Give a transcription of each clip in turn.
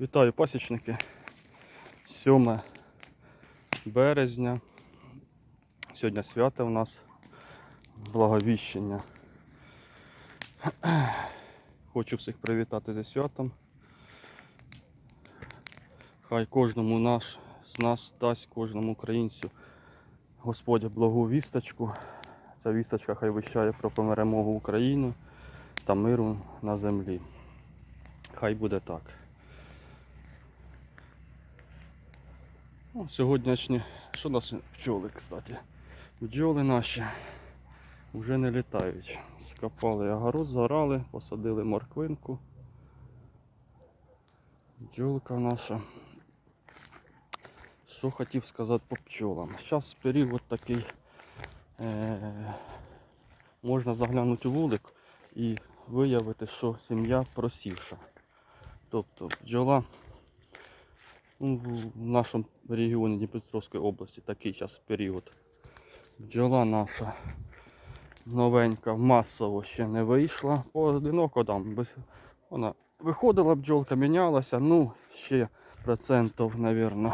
Вітаю пасічники. 7 березня. Сьогодні свято у нас благовіщення. Хочу всіх привітати зі святом. Хай кожному наш з нас дасть кожному українцю Господь благу вісточку. Ця вісточка хай вищає про перемогу України та миру на землі. Хай буде так. Ну, сьогоднішні, що нас пчоли, кстати. Бджоли наші вже не літають. Скопали огород, заграли, посадили морквинку. Бджолка наша. Що хотів сказати по пчолам. Зараз період такий. Е- можна заглянути у вулик і виявити, що сім'я просівша. Тобто бджола в нашому регіоні Дніпропетровської області такий зараз період. Бджола наша новенька масово ще не вийшла. Поодиноко там вона виходила бджолка, мінялася, ну ще процентів, мабуть,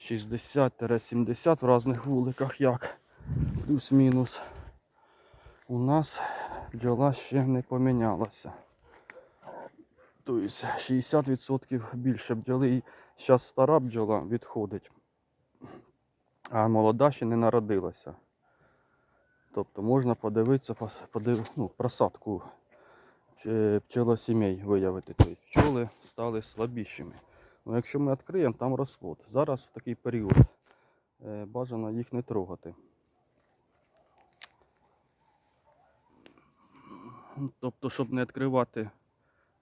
60-70 в різних вуликах як. Плюс-мінус. У нас бджола ще не помінялася. Тобто 60% більше бджоли. І зараз стара бджола відходить, а молода ще не народилася. Тобто можна подивитися, подив... ну, просадку е, пчелосімей виявити. Тобто пчоли стали слабішими. Ну, якщо ми відкриємо, там розплод. Зараз в такий період е, бажано їх не трогати. Тобто, щоб не відкривати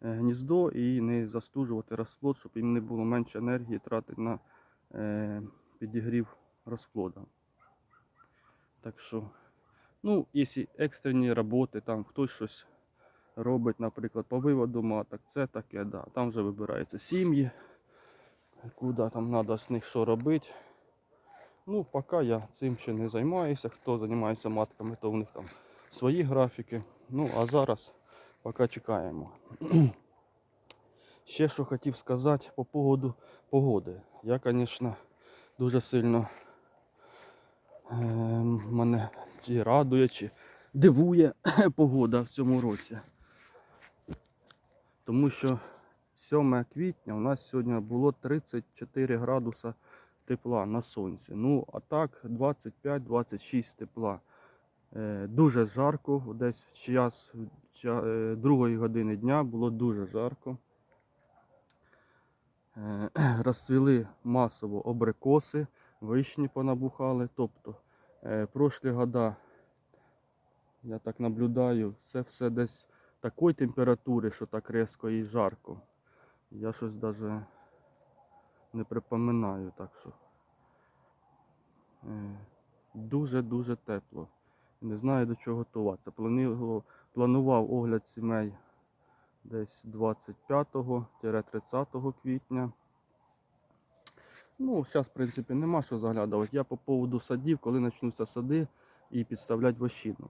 гніздо і не застужувати розплод, щоб їм не було менше енергії тратити на е, підігрів розплода. Так що, ну, якщо екстрені роботи, там хтось щось робить, наприклад, по виводу маток, це таке, да. Там вже вибираються сім'ї, куди там треба з них що робити. Ну, поки я цим ще не займаюся. Хто займається матками, то в них там свої графіки. Ну, а зараз поки чекаємо. Ще що хотів сказати по поводу погоди. Я, звісно, дуже сильно е, мене чи радує, чи дивує погода в цьому році. Тому що 7 квітня у нас сьогодні було 34 градуса тепла на сонці. Ну, а так 25-26 тепла. Е, Дуже жарко, десь в час ча- другої години дня було дуже жарко. Е, Розцвіли масово абрикоси, вишні понабухали. Тобто е, прошлі года, я так наблюдаю, це все десь такої температури, що так різко і жарко. Я щось навіть не припоминаю, так що е, дуже-дуже тепло. Не знаю до чого готуватися. Планував, планував огляд сімей десь 25-30 квітня. Ну, зараз, в принципі, нема що заглядувати. Я по поводу садів, коли почнуться сади і підставляти вощину.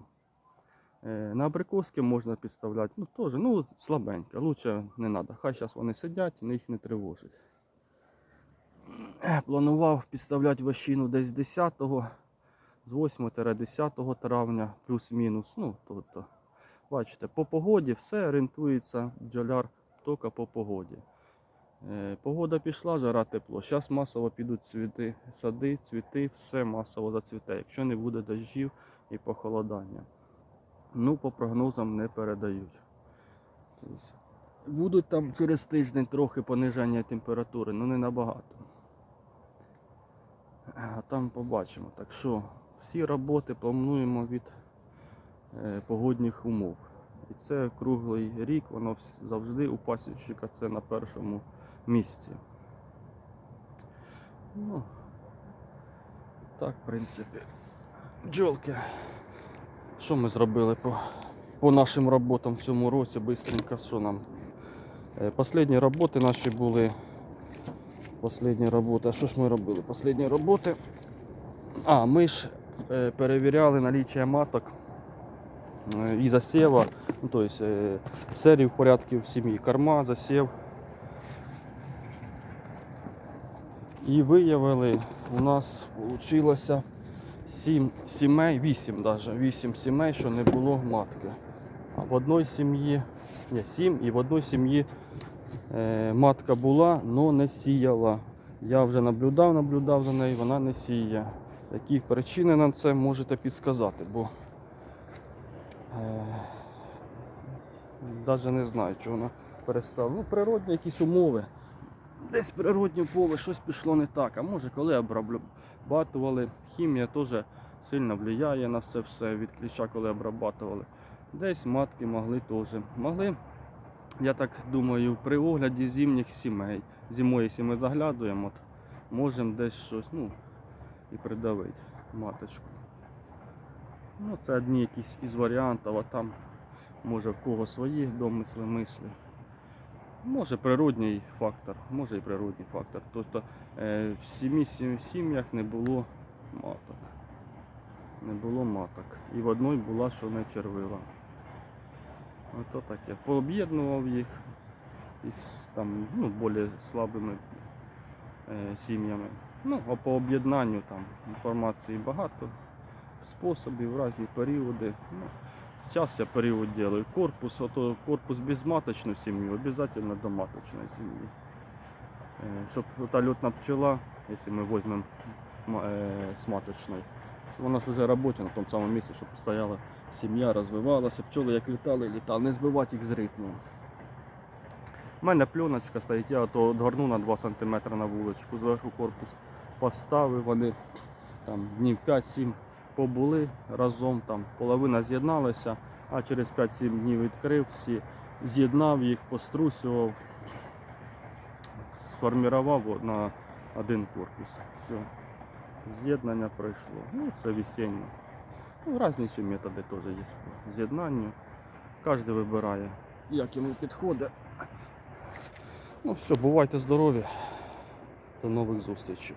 Е, На абрикоски можна підставляти, ну теж, ну слабенько, лучше не треба. Хай зараз вони сидять і їх не тривожить. Планував підставляти вощину десь 10-го, з 8-10 травня, плюс-мінус. Ну, тобто, бачите, по погоді все орієнтується бджоляр тільки по погоді. Е, Погода пішла, жара тепло. Зараз масово підуть цвіти, сади, цвіти, все масово зацвіте, якщо не буде дощів і похолодання. Ну, по прогнозам не передають. Будуть там через тиждень трохи пониження температури, але не набагато. А там побачимо. Так що всі роботи плануємо від погодних умов. І це круглий рік, воно завжди у пасічника це на першому місці. Ну, так, в принципі. Бджолки. Що ми зробили по, по нашим роботам в цьому році? Бистренько, що нам? Е, Последні роботи наші були. Последні роботи. А що ж ми робили? Последні роботи. А, ми ж е, перевіряли наліччя маток е, і засєва. Ну, тобто, е, серії в порядку в сім'ї. Корма, засів. І виявили, у нас вийшло 7 сімей, 8 даже, 8 сімей, що не було матки. А в одній сім'ї, ні, 7, і в одній сім'ї е, матка була, але не сіяла. Я вже наблюдав, наблюдав за нею, вона не сіє. Які причини на це можете підсказати, бо е, навіть не знаю, чого вона перестала. Ну, природні якісь умови. Десь природні умови, щось пішло не так. А може, коли обрабатували, хімія теж сильно впливає на це все від кліща, коли обрабатували. Десь матки могли теж. Могли, я так думаю, при огляді зимніх сімей. Зимою, якщо ми заглядуємо, можемо десь щось ну, і придавити маточку. Ну, це одні якісь із варіантів, а там може в кого свої домисли, мислі. Може природній фактор, може і природній фактор. Тобто е, в сім'ї сім- сім'ях не було маток. Не було маток. І в одній була, що не червила. Ото таке. Пооб'єднував їх із там, ну, більш слабими е, сім'ями. Ну, а по об'єднанню там інформації багато, способів, різні періоди. Ну, Зараз я період делаю. Корпус, ото корпус безматочну сім'ю, обов'язково до маточної сім'ї. Е, Щоб та льотна пчела, якщо ми візьмемо е, з маточної, щоб вона ж вже робоча на тому самому місці, щоб стояла сім'я, розвивалася, пчоли як літали, літали, не збивати їх з ритму. У мене пленочка стоїть, я ото одгорну на 2 см на вуличку, зверху корпус поставив, вони там днів 5-7 побули разом, там половина з'єдналася, а через 5-7 днів відкрив всі, з'єднав їх, пострусював, сформував на один корпус. Все. З'єднання пройшло. Ну, це весіння. Ну, різні ще методи теж є по з'єднанню. Кожен вибирає, як йому підходить. Ну все, бувайте здорові. До нових зустрічей.